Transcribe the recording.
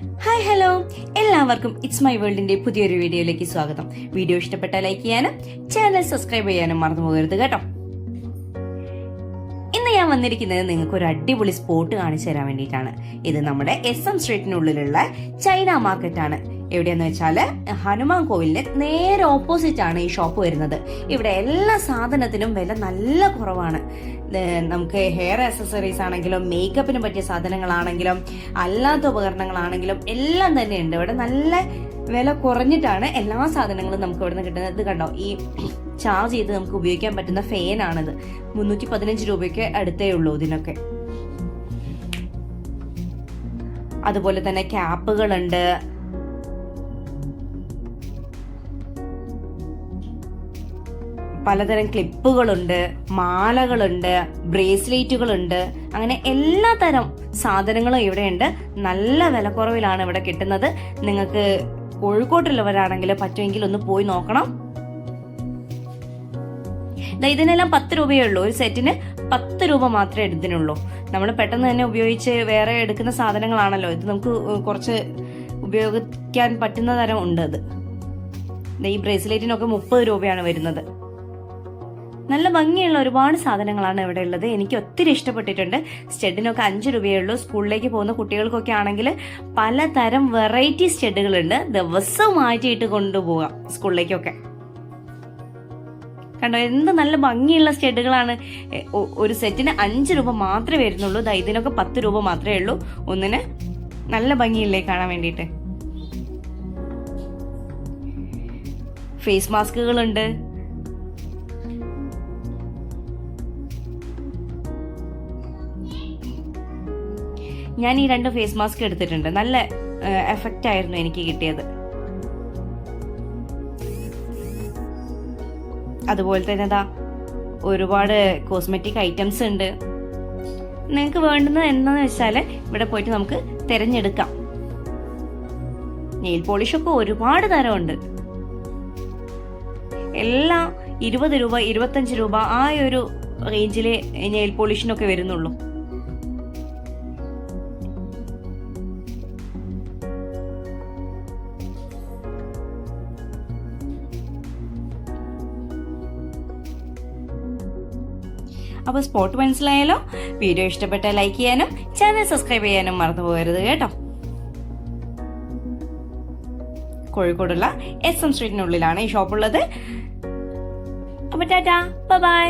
Hi hello എല്ലാവർക്കും it's my വേൾഡിന്റെ പുതിയൊരു വീഡിയോയിലേക്ക് സ്വാഗതം. വീഡിയോ ഇഷ്ടപ്പെട്ടാൽ ലൈക്ക് ചെയ്യാനും ചാനൽ സബ്സ്ക്രൈബ് ചെയ്യാനും മറന്നു പോകരുത് കേട്ടോ. ഇന്ന് ഞാൻ വന്നിരിക്കുന്നത് നിങ്ങൾക്ക് ഒരു അടിപൊളി സ്പോട്ട് കാണിച്ചു തരാൻ വേണ്ടിയിട്ടാണ്. ഇത് നമ്മുടെ എസ് എം സ്ട്രീറ്റിനുള്ളിലുള്ള ചൈന മാർക്കറ്റ് ആണ്. എവിടെയെന്ന് വെച്ചാൽ ഹനുമാൻ കോവിലിന് നേരെ ഓപ്പോസിറ്റ് ആണ് ഈ ഷോപ്പ് വരുന്നത്. ഇവിടെ എല്ലാ സാധനത്തിനും വില നല്ല കുറവാണ്. നമുക്ക് ഹെയർ ആക്സസറീസ് ആണെങ്കിലും മേക്കപ്പിന് പറ്റിയ സാധനങ്ങളാണെങ്കിലും അല്ലാത്ത ഉപകരണങ്ങളാണെങ്കിലും എല്ലാം തന്നെ ഉണ്ട് ഇവിടെ നല്ല വില കുറഞ്ഞിട്ടാണ് എല്ലാ സാധനങ്ങളും നമുക്ക് ഇവിടെ നിന്ന് കിട്ടുന്നത്. ഇത് കണ്ടോ? ഈ ചാർജ് ചെയ്ത് നമുക്ക് ഉപയോഗിക്കാൻ പറ്റുന്ന ഫാനാണിത് മുന്നൂറ്റി പതിനഞ്ച് രൂപയ്ക്ക് അടുത്തേ ഉള്ളൂ ഇതിനൊക്കെ. അതുപോലെ തന്നെ ക്യാപ്പുകളുണ്ട് പലതരം ക്ലിപ്പുകളുണ്ട് മാലകളുണ്ട് ബ്രേസ്ലെറ്റുകളുണ്ട്. അങ്ങനെ എല്ലാ തരം സാധനങ്ങളും ഇവിടെയുണ്ട്. നല്ല വിലക്കുറവിലാണ് ഇവിടെ കിട്ടുന്നത്. നിങ്ങൾക്ക് കോഴിക്കോട്ടുള്ളവരാണെങ്കിൽ പറ്റുമെങ്കിൽ ഒന്ന് പോയി നോക്കണം. ഇതിനെല്ലാം പത്ത് രൂപയേ ഉള്ളൂ. ഒരു സെറ്റിന് പത്ത് രൂപ മാത്രമേ എടുത്തിനുള്ളൂ നമ്മൾ പെട്ടെന്ന് തന്നെ ഉപയോഗിച്ച് വേറെ എടുക്കുന്ന സാധനങ്ങളാണല്ലോ. ഇത് നമുക്ക് കുറച്ച് ഉപയോഗിക്കാൻ പറ്റുന്ന തരം ഉണ്ട് അത്. ഈ ബ്രേസ്ലെറ്റിനൊക്കെ മുപ്പത് രൂപയാണ് വരുന്നത്. നല്ല ഭംഗിയുള്ള ഒരുപാട് സാധനങ്ങളാണ് ഇവിടെ ഉള്ളത്. എനിക്ക് ഒത്തിരി ഇഷ്ടപ്പെട്ടിട്ടുണ്ട്. സ്റ്റെഡിനൊക്കെ അഞ്ച് രൂപയേ ഉള്ളൂ. സ്കൂളിലേക്ക് പോകുന്ന കുട്ടികൾക്കൊക്കെ ആണെങ്കിൽ പലതരം വെറൈറ്റി സ്റ്റെഡുകളുണ്ട്. ദിവസം മാറ്റിയിട്ട് കൊണ്ടുപോകാം സ്കൂളിലേക്കൊക്കെ. കണ്ടോ എന്ത് നല്ല ഭംഗിയുള്ള സ്റ്റെഡുകളാണ്. ഒരു സെറ്റിന് അഞ്ച് രൂപ മാത്രമേ വരുന്നുള്ളൂ. ഇതിനൊക്കെ പത്ത് രൂപ മാത്രമേ ഉള്ളൂ. ഒന്നിന് നല്ല ഭംഗിയില്ലേ കാണാൻ വേണ്ടിയിട്ട്? ഫേസ് മാസ്കുകളുണ്ട്. ഞാൻ ഈ രണ്ട് ഫേസ് മാസ്ക് എടുത്തിട്ടുണ്ട്. നല്ല എഫക്റ്റ് ആയിരുന്നു എനിക്ക് കിട്ടിയത്. അതുപോലെ തന്നെ ഇതാ ഒരുപാട് കോസ്മെറ്റിക് ഐറ്റംസ് ഉണ്ട്. നിങ്ങൾക്ക് വേണ്ടുന്നത് എന്താന്ന് വെച്ചാൽ ഇവിടെ പോയിട്ട് നമുക്ക് തിരഞ്ഞെടുക്കാം. നെയിൽ പോളിഷ് ഒക്കെ ഒരുപാട് തരമുണ്ട്. എല്ലാം ഇരുപത് രൂപ ഇരുപത്തഞ്ച് രൂപ ആ ഒരു റേഞ്ചിലെ നെയിൽ പോളിഷിനൊക്കെ വരുന്നുള്ളൂ. അപ്പോൾ സ്പോട്ട് മനസ്സിലായാലോ? വീഡിയോ ഇഷ്ടപ്പെട്ടാൽ ലൈക്ക് ചെയ്യാനും ചാനൽ സബ്സ്ക്രൈബ് ചെയ്യാനും മറന്നു പോകരുത് കേട്ടോ. കോഴിക്കോടുള്ള എസ് എം സ്ട്രീറ്റിനുള്ളിലാണ് ഈ ഷോപ്പുള്ളത്. അപ്പോൾ ടാറ്റാ ബൈ